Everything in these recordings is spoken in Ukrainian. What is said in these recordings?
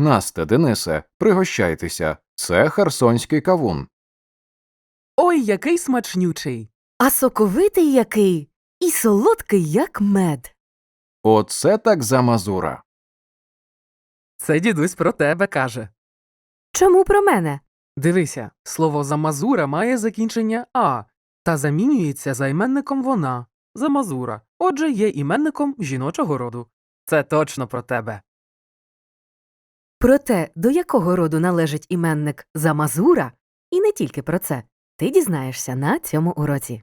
Насте, Денисе, пригощайтеся. Це херсонський кавун. Ой, який смачнючий. А соковитий який і солодкий, як мед. Оце так замазура. Це дідусь про тебе каже. Чому про мене? Дивися, слово замазура має закінчення а та замінюється займенником вона замазура. Отже, є іменником жіночого роду. Це точно про тебе. Про те, до якого роду належить іменник Замазура, і не тільки про це, ти дізнаєшся на цьому уроці.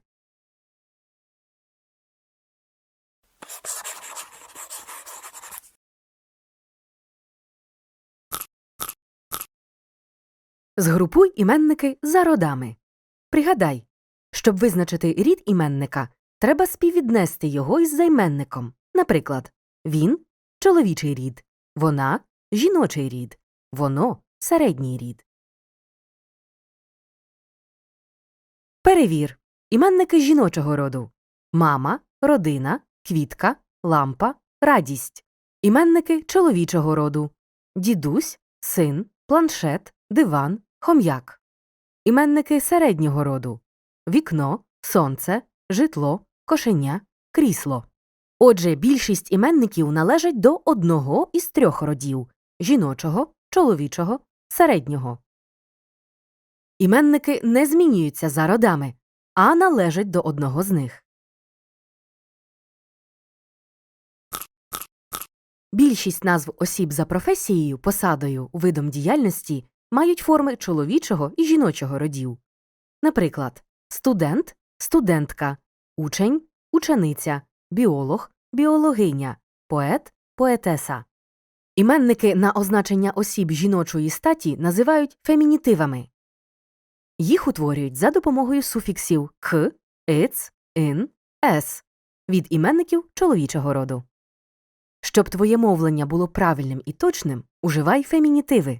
Згрупуй іменники за родами. Пригадай, щоб визначити рід іменника, треба співвіднести його із займенником. Наприклад, він чоловічий рід, вона жіночий рід, воно середній рід. Перевір. Іменники жіночого роду. Мама, родина, квітка, лампа, радість. Іменники чоловічого роду. Дідусь, син, планшет, диван, хом'як. Іменники середнього роду. Вікно, сонце, житло, кошеня, крісло. Отже, більшість іменників належать до одного із трьох родів жіночого, чоловічого, середнього. Іменники не змінюються за родами, а належать до одного з них. Більшість назв осіб за професією, посадою, видом діяльності мають форми чоловічого і жіночого родів. Наприклад, студент, студентка, учень, учениця, біолог, біологиня, поет, поетеса. Іменники на означення осіб жіночої статі називають фемінітивами. Їх утворюють за допомогою суфіксів к, иц, ин, с від іменників чоловічого роду. Щоб твоє мовлення було правильним і точним, уживай фемінітиви.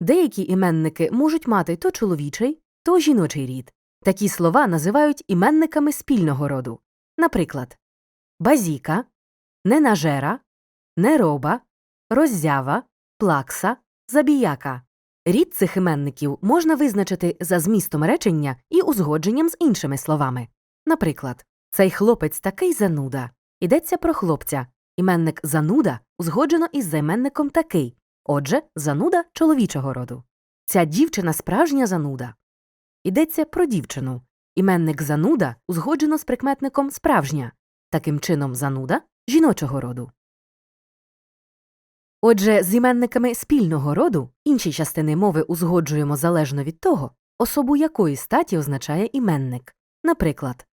Деякі іменники можуть мати то чоловічий, то жіночий рід. Такі слова називають іменниками спільного роду. Наприклад, базіка, ненажера, нероба, роззява, плакса, забіяка. Рід цих іменників можна визначити за змістом речення і узгодженням з іншими словами. Наприклад, цей хлопець такий зануда. Йдеться про хлопця. Іменник зануда узгоджено із займенником такий. Отже, зануда чоловічого роду. Ця дівчина справжня зануда. Йдеться про дівчину. Іменник зануда узгоджено з прикметником справжня. Таким чином, зануда жіночого роду. Отже, з іменниками спільного роду інші частини мови узгоджуємо залежно від того, особу якої статі означає іменник. Наприклад,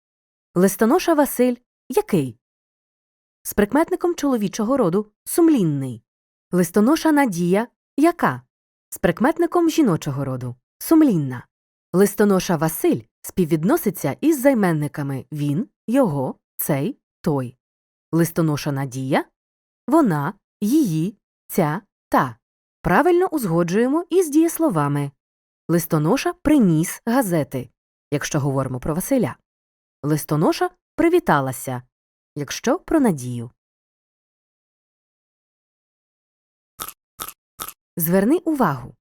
листоноша Василь який? З прикметником чоловічого роду сумлінний. Листоноша Надія яка? З прикметником жіночого роду сумлінна. Листоноша Василь співвідноситься із займенниками він, його, цей, той. Листоноша Надія вона, її, ця, та. Правильно узгоджуємо із дієсловами. Листоноша приніс газети, якщо говоримо про Василя. Листоноша привіталася, якщо про Надію. Зверни увагу.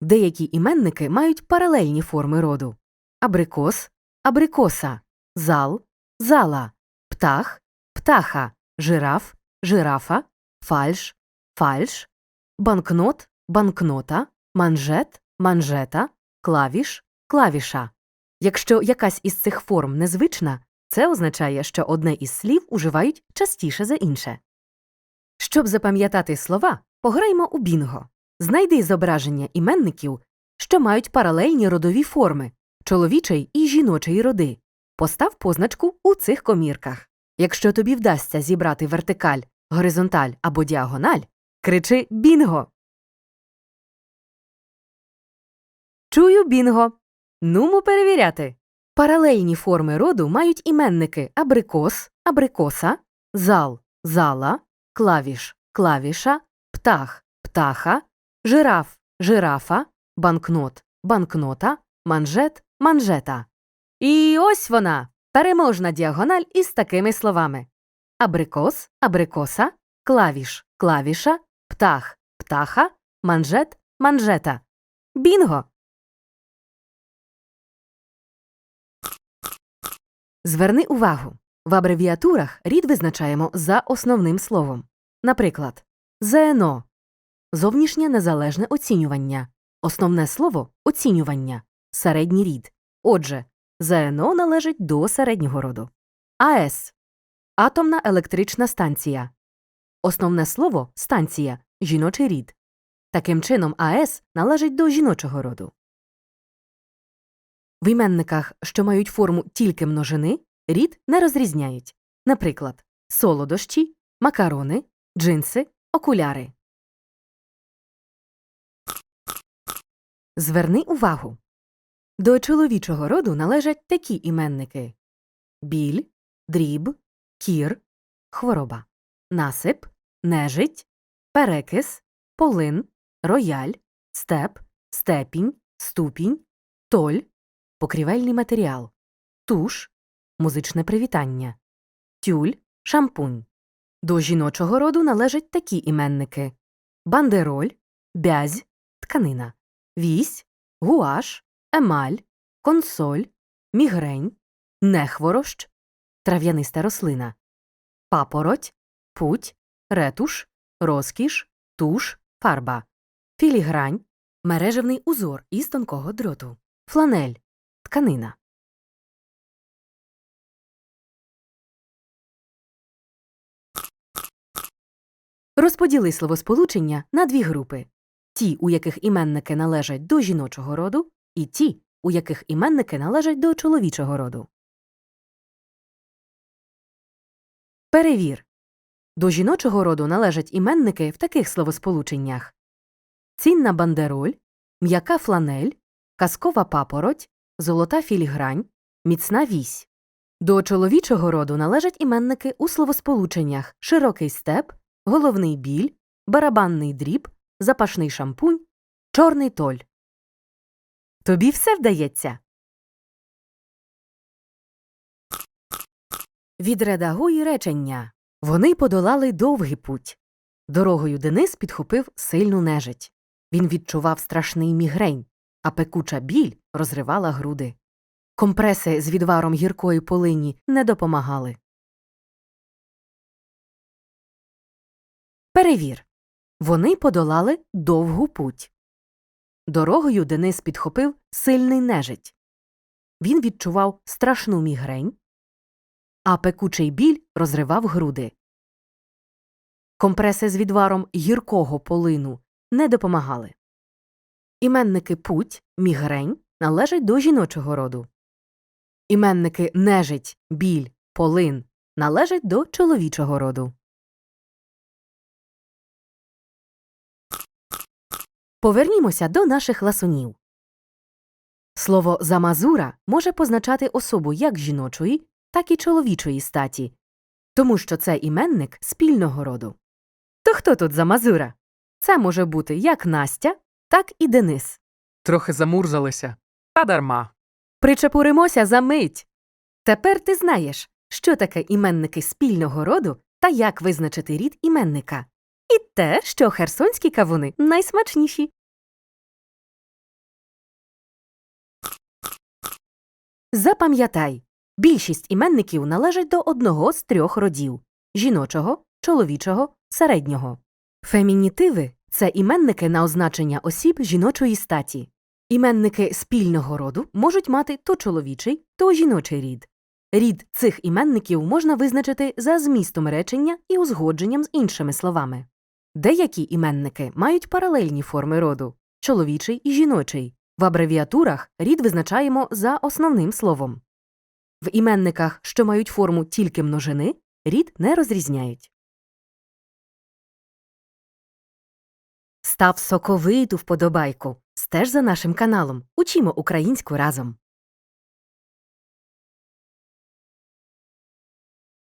Деякі іменники мають паралельні форми роду абрикос, абрикоса, зал, зала, птах, птаха, жираф, жирафа, фальш, фальш, банкнот, банкнота, манжет, манжета, клавіш, клавіша. Якщо якась із цих форм незвична, це означає, що одне із слів уживають частіше за інше. Щоб запам'ятати слова, пограймо у бінго. Знайди зображення іменників, що мають паралельні родові форми чоловічий і жіночий роди. Постав позначку у цих комірках. Якщо тобі вдасться зібрати вертикаль, горизонталь або діагональ, кричи Бінго. Чую бінго. Нумо перевіряти. Паралельні форми роду мають іменники абрикос, абрикоса, зал, зала, клавіш, клавіша, птах, птаха, жираф, жирафа, банкнот, банкнота, манжет, манжета. І ось вона переможна діагональ із такими словами абрикос, абрикоса, клавіш, клавіша, птах, птаха, манжет, манжета. Бінго! Зверни увагу. В абревіатурах рід визначаємо за основним словом. Наприклад, ЗНО – зовнішнє незалежне оцінювання. Основне слово оцінювання, середній рід. Отже, ЗНО належить до середнього роду. АЕС – атомна електрична станція. Основне слово станція, жіночий рід. Таким чином, АЕС належить до жіночого роду. В іменниках, що мають форму тільки множини, рід не розрізняють. Наприклад, солодощі, макарони, джинси, окуляри. Зверни увагу. До чоловічого роду належать такі іменники: біль, дріб, кір, хвороба, насип, нежить, перекис, полин, рояль, степ, степінь, ступінь, толь, покрівельний матеріал, туш, музичне привітання, тюль, шампунь. До жіночого роду належать такі іменники: бандероль, бязь, тканина, вісь, гуаш, емаль, консоль, мігрень, нехворощ, трав'яниста рослина, папороть, путь, ретуш, розкіш, туш, фарба, філігрань, мережевний узор із тонкого дроту, фланель, тканина. Розподіли словосполучення на дві групи ті, у яких іменники належать до жіночого роду, і ті, у яких іменники належать до чоловічого роду. Перевір. До жіночого роду належать іменники в таких словосполученнях цінна бандероль, м'яка фланель, казкова папороть, золота філігрань, міцна вісь. До чоловічого роду належать іменники у словосполученнях широкий степ, головний біль, барабанний дріб, запашний шампунь, чорний толь. Тобі все вдається. Відредагуй речення. Вони подолали довгий путь. Дорогою Денис підхопив сильну нежить. Він відчував страшний мігрень, а пекуча біль розривала груди. Компреси з відваром гіркої полині не допомагали. Перевір. Вони подолали довгу путь. Дорогою Денис підхопив сильний нежить. Він відчував страшну мігрень, а пекучий біль розривав груди. Компреси з відваром гіркого полину не допомагали. Іменники путь, мігрень належать до жіночого роду. Іменники нежить, біль, полин належать до чоловічого роду. Повернімося до наших ласунів. Слово замазура може позначати особу як жіночої, так і чоловічої статі, тому що це іменник спільного роду. То хто тут замазура? Це може бути як Настя, так і Денис. Трохи замурзалися. Та дарма. Причепуримося за мить. Тепер ти знаєш, що таке іменники спільного роду та як визначити рід іменника. І те, що херсонські кавуни найсмачніші. Запам'ятай, більшість іменників належать до одного з трьох родів жіночого, чоловічого, середнього. Фемінітиви це іменники на означення осіб жіночої статі. Іменники спільного роду можуть мати то чоловічий, то жіночий рід. Рід цих іменників можна визначити за змістом речення і узгодженням з іншими словами. Деякі іменники мають паралельні форми роду чоловічий і жіночий. В абревіатурах рід визначаємо за основним словом. В іменниках, що мають форму тільки множини, рід не розрізняють. Став соковиту вподобайку. Стеж за нашим каналом. Учімо українську разом.